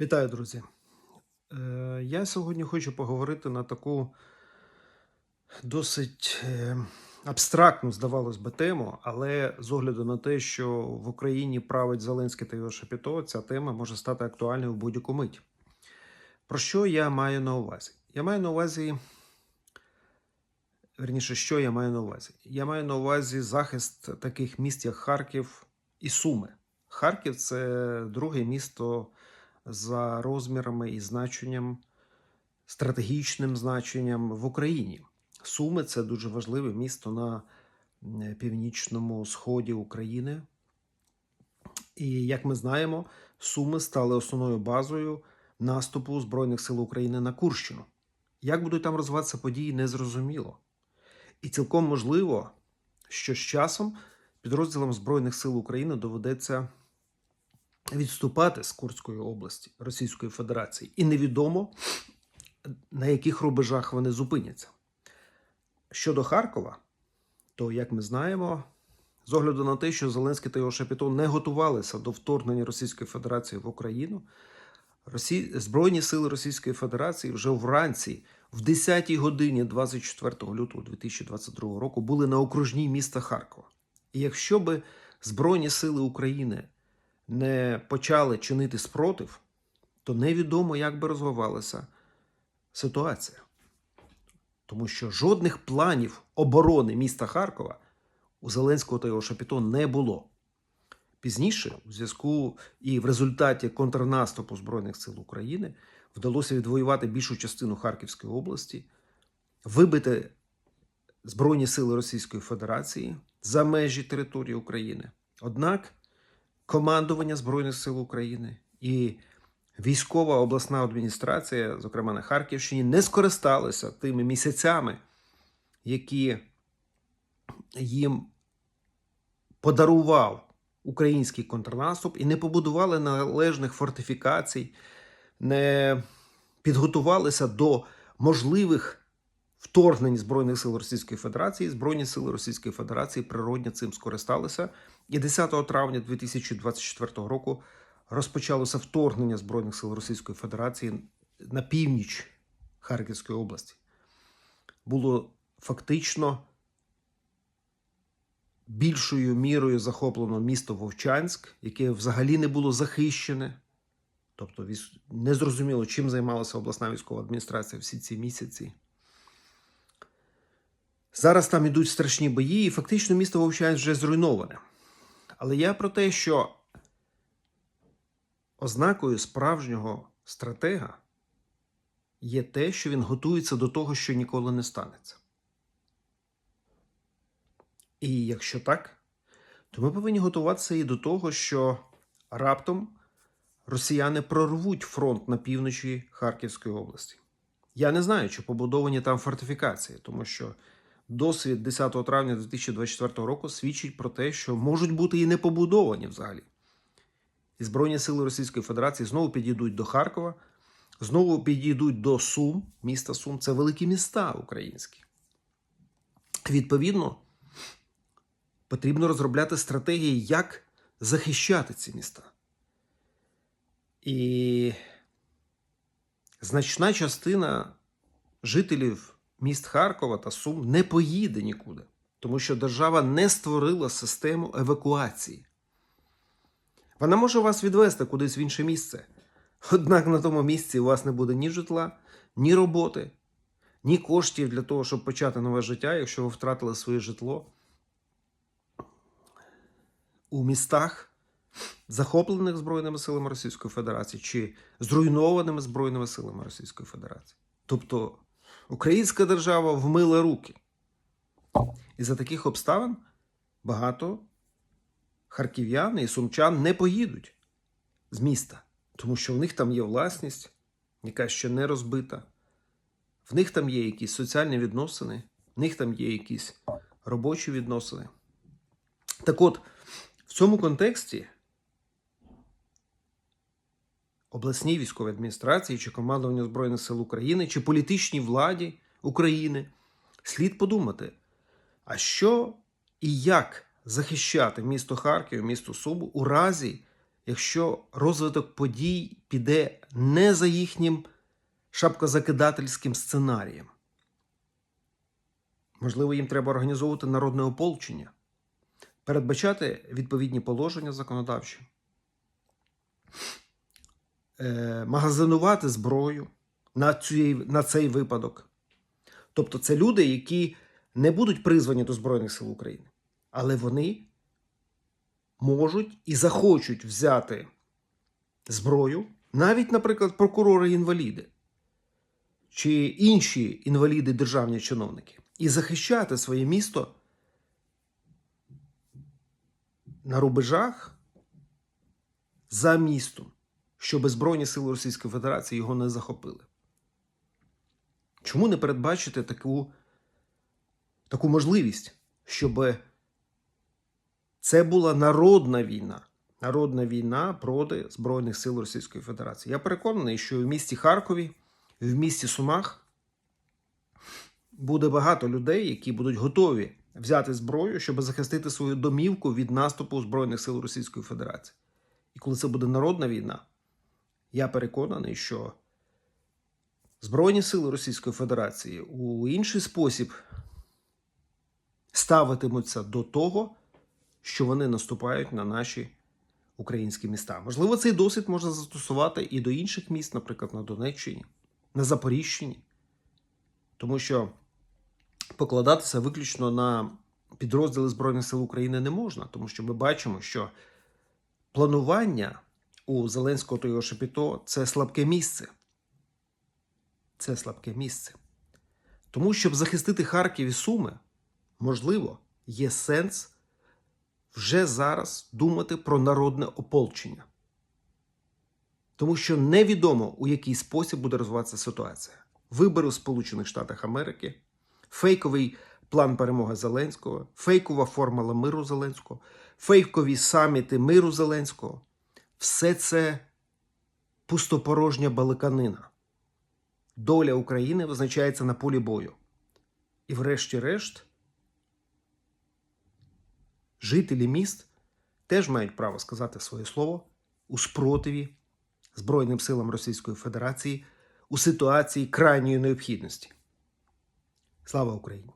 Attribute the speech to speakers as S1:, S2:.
S1: Вітаю, друзі. Е, Я сьогодні хочу поговорити на таку досить е, абстрактну, здавалось би, тему, але з огляду на те, що в Україні править Зеленський та його Шапіто, ця тема може стати актуальною в будь-яку мить. Про що я маю на увазі? Я маю на увазі. Верніше, що я маю на увазі? Я маю на увазі захист таких міст, як Харків і Суми. Харків це друге місто за розмірами і значенням, стратегічним значенням в Україні. Суми це дуже важливе місто на північному сході України. І як ми знаємо, Суми стали основною базою наступу Збройних сил України на Курщину. Як будуть там розвиватися події, незрозуміло. І цілком можливо, що з часом підрозділам Збройних сил України доведеться відступати з Курської області Російської Федерації, і невідомо на яких рубежах вони зупиняться. Щодо Харкова, то як ми знаємо, з огляду на те, що Зеленський та його Шапіто не готувалися до вторгнення Російської Федерації в Україну, Росі... Збройні сили Російської Федерації вже вранці, в 10-й годині 24 лютого 2022 року, були на окружній міста Харкова. І якщо би Збройні сили України не почали чинити спротив, то невідомо, як би розвивалася ситуація. Тому що жодних планів оборони міста Харкова у Зеленського та його Шапіто не було. Пізніше, у зв'язку і в результаті контрнаступу Збройних сил України, вдалося відвоювати більшу частину Харківської області, вибити Збройні сили Російської Федерації за межі території України. Однак командування Збройних сил України і військова обласна адміністрація, зокрема на Харківщині, не скористалися тими місяцями, які їм подарував український контрнаступ, і не побудували належних фортифікацій, не підготувалися до можливих вторгнень Збройних сил Російської Федерації. Збройні сили Російської Федерації природньо цим скористалися. І 10 травня 2024 року розпочалося вторгнення Збройних сил Російської Федерації на північ Харківської області. Було фактично більшою мірою захоплено місто Вовчанськ, яке взагалі не було захищене. Тобто віс- не зрозуміло, чим займалася обласна військова адміністрація всі ці місяці. Зараз там ідуть страшні бої, і фактично місто Вовчанськ вже зруйноване. Але я про те, що ознакою справжнього стратега є те, що він готується до того, що ніколи не станеться. І якщо так, то ми повинні готуватися і до того, що раптом росіяни прорвуть фронт на півночі Харківської області. Я не знаю, чи побудовані там фортифікації, тому що досвід 10 травня 2024 року свідчить про те, що можуть бути і не побудовані взагалі. І Збройні сили Російської Федерації знову підійдуть до Харкова, знову підійдуть до Сум, міста Сум. Це великі міста українські. Відповідно, потрібно розробляти стратегії, як захищати ці міста. І значна частина жителів міст Харкова та Сум не поїде нікуди, тому що держава не створила систему евакуації. Вона може вас відвести кудись в інше місце. Однак на тому місці у вас не буде ні житла, ні роботи, ні коштів для того, щоб почати нове життя, якщо ви втратили своє житло у містах, захоплених Збройними силами Російської Федерації чи зруйнованими Збройними силами Російської Федерації. Тобто українська держава вмила руки. І за таких обставин багато харків'ян і сумчан не поїдуть з міста, тому що в них там є власність, яка ще не розбита. В них там є якісь соціальні відносини, в них там є якісь робочі відносини. Так от, в цьому контексті обласній військовій адміністрації чи командуванню Збройних сил України чи політичній владі України слід подумати, а що і як захищати місто Харків, місто Суму у разі, якщо розвиток подій піде не за їхнім шапкозакидательським сценарієм. Можливо, їм треба організовувати народне ополчення, передбачати відповідні положення законодавчі, магазинувати зброю на, цей, на цей випадок. Тобто, це люди, які не будуть призвані до Збройних сил України, але вони можуть і захочуть взяти зброю, навіть, наприклад, прокурори-інваліди чи інші інваліди державні чиновники, і захищати своє місто на рубежах за містом, щоб Збройні сили Російської Федерації його не захопили. Чому не передбачити таку, таку можливість, щоб це була народна війна, народна війна проти Збройних сил Російської Федерації? Я переконаний, що в місті Харкові, в місті Сумах буде багато людей, які будуть готові взяти зброю, щоб захистити свою домівку від наступу Збройних сил Російської Федерації. І коли це буде народна війна, я переконаний, що Збройні сили Російської Федерації у інший спосіб ставитимуться до того, що вони наступають на наші українські міста. Можливо, цей досвід можна застосувати і до інших міст, наприклад, на Донеччині, на Запоріжчині, тому що покладатися виключно на підрозділи Збройних сил України не можна, тому що ми бачимо, що планування у Зеленського та його Шепіто це слабке місце. Це слабке місце. Тому, щоб захистити Харків і Суми, можливо, є сенс вже зараз думати про народне ополчення. Тому що невідомо, у який спосіб буде розвиватися ситуація. Вибори у Сполучених Штатах Америки, фейковий план перемоги Зеленського, фейкова формула миру Зеленського, фейкові саміти миру Зеленського все це пустопорожня баликанина. Доля України визначається на полі бою. І, врешті-решт, жителі міст теж мають право сказати своє слово у спротиві Збройним силам Російської Федерації у ситуації крайньої необхідності. Слава Україні!